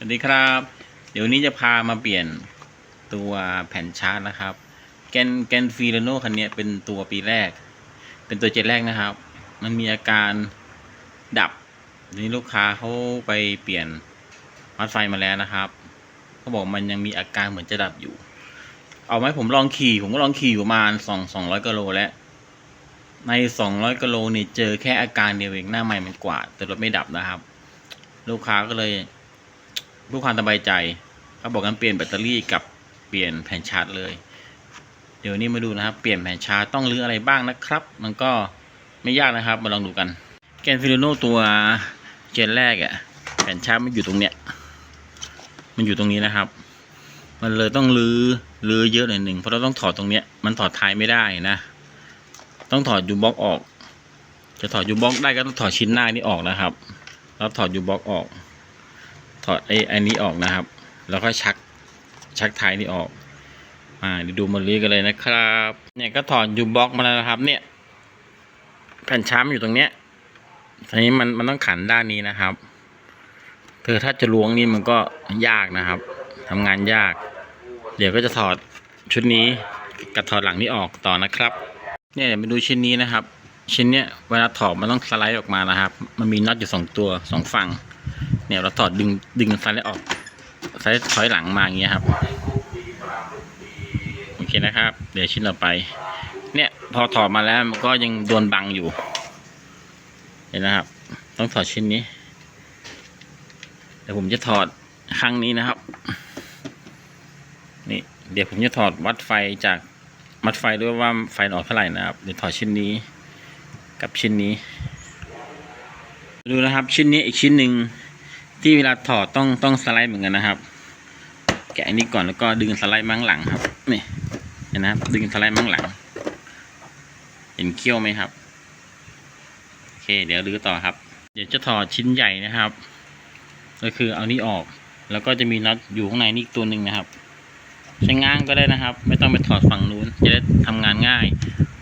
สวัสดีครับ เดี๋ยวนี้จะพามาเปลี่ยนตัวแผ่นชาร์จนะครับ แกนแกนฟีโรโนคันนี้เป็นตัวปีแรก เป็นตัวเจ็ดแรกนะครับ มันมีอาการดับนี้ลูกค้าเขาไปเปลี่ยนวัดไฟมาแล้วนะครับเขาบอกมันยังมีอาการเหมือนจะดับอยู่ เอาไหมผมลองขี่ผมก็ลองขี่อยู่ประมาณสองสองร้อยกิโลแล้วในสองร้อยกิโลนี่เจอแค่อาการเดียวเองหน้าใหม่มันกวาดแต่รถไม่ดับนะครับ ลูกค้าก็เลย เพื่อความสบายใจเขาบอกกันเปลี่ยนแบตเตอรี่กับเปลี่ยนแผ่นชาร์จเลย เดี๋ยวนี้มาดูนะครับ เปลี่ยนแผ่นชาร์จต้องรื้ออะไรบ้างนะครับ มันก็ไม่ยากนะครับ มาลองดูกัน แกนฟิโลโนตัวเจนแรกอะ่ะแผ่นชาร์จมันอยู่ตรงเนี้ย มันอยู่ตรงนี้นะครับ มันเลยต้องรื้อรื้อเยอะหน่อยหนึ่งเพราะเราต้องถอดตรงเนี้ย มันถอดท้ายไม่ได้นะ ต้องถอดยูบล็อกออก จะถอดยูบล็อกได้ก็ต้องถอดชิ้นหน้านี้ออกนะครับ แล้วถอดยูบล็อกออก อดไอ้อันนี้ออกนะครับ แล้วก็ชักชักท้ายนี้ออกอ่าเดี๋ยวดูมาลีกันเลยนะครับ เนี่ยก็ถอดยูบล็อกมาแล้วครับ เนี่ยแผ่นช้ำอยู่ตรงเนี้ยทีนี้มันมันต้องขันด้านนี้นะครับเธอถ้าจะล้วงนี่มันก็ยากนะครับทำงานยาก เดี๋ยวก็จะถอดชุดนี้กับถอดหลังนี้ออกต่อนะครับ เนี่ยเดี๋ยวมาดูชิ้นนี้นะครับ ชิ้นเนี้ยเวลาถอดมันต้องสไลด์ออกมานะครับ มันมีน็อตอยู่สองตัวสองฝั่ง เนี่ยเราถอดดึงดึงสไลด์ออกสไลด์ถอยหลังมาอย่างเงี้ยครับโอเคนะครับ เดี๋ยวชิ้นต่อไป เนี่ยพอถอดมาแล้วมันก็ยังโดนบังอยู่ เห็นนะครับ ต้องถอดชิ้นนี้เดี๋ยวผมจะถอดข้างนี้นะครับ นี่เดี๋ยวผมจะถอดวัดไฟจากมัดไฟด้วยว่าไฟออกเท่าไหร่นะครับเดี๋ยวถอดชิ้นนี้กับชิ้นนี้ ดูนะครับชิ้นนี้อีกชิ้นหนึ่ง ที่เวลาถอดต้องต้องสไลด์เหมือนกันนะครับ แกะอันนี้ก่อนแล้วก็ดึงสไลด์มั่งหลังครับนี่นะครับดึงสไลด์มั่งหลัง เห็นเขี้ยวไหมครับโอเค เดี๋ยวรื้อต่อครับ เดี๋ยวจะถอดชิ้นใหญ่นะครับ ก็คือเอานี้ออก แล้วก็จะมีน็อตอยู่ข้างในนี่อีกตัวหนึ่งนะครับใช้ง้างก็ได้นะครับ ไม่ต้องไปถอดฝั่งนู้นจะได้ทำงานง่าย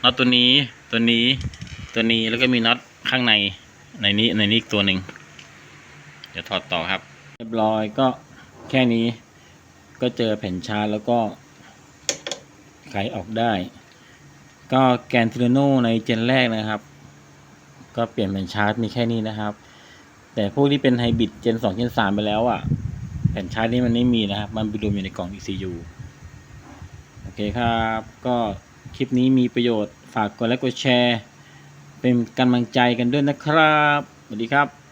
น็อตตัวนี้ตัวนี้ตัวนี้แล้วก็มีน็อตข้างในในนี้ในนี้อีกตัวหนึ่ง ดี๋ยวถอดต่อครับ เรียบร้อยก็แค่นี้ก็เจอแผ่นชาร์จแล้วก็ไขออกได้ ก็แกนทิโลโนในเจนแรกนะครับ ก็เปลี่ยนแผ่นชาร์จมีแค่นี้นะครับ แต่พวกที่เป็นไฮบริดเจนสองเจนสามไปแล้วอะ แผ่นชาร์จนี่มันไม่มีนะครับ มันไปรวมอยู่ในกล่อง ECU โอเคครับ ก็คลิปนี้มีประโยชน์ฝากกดไลค์กดแชร์ เป็นกำลังใจกันด้วยนะครับ สวัสดีครับ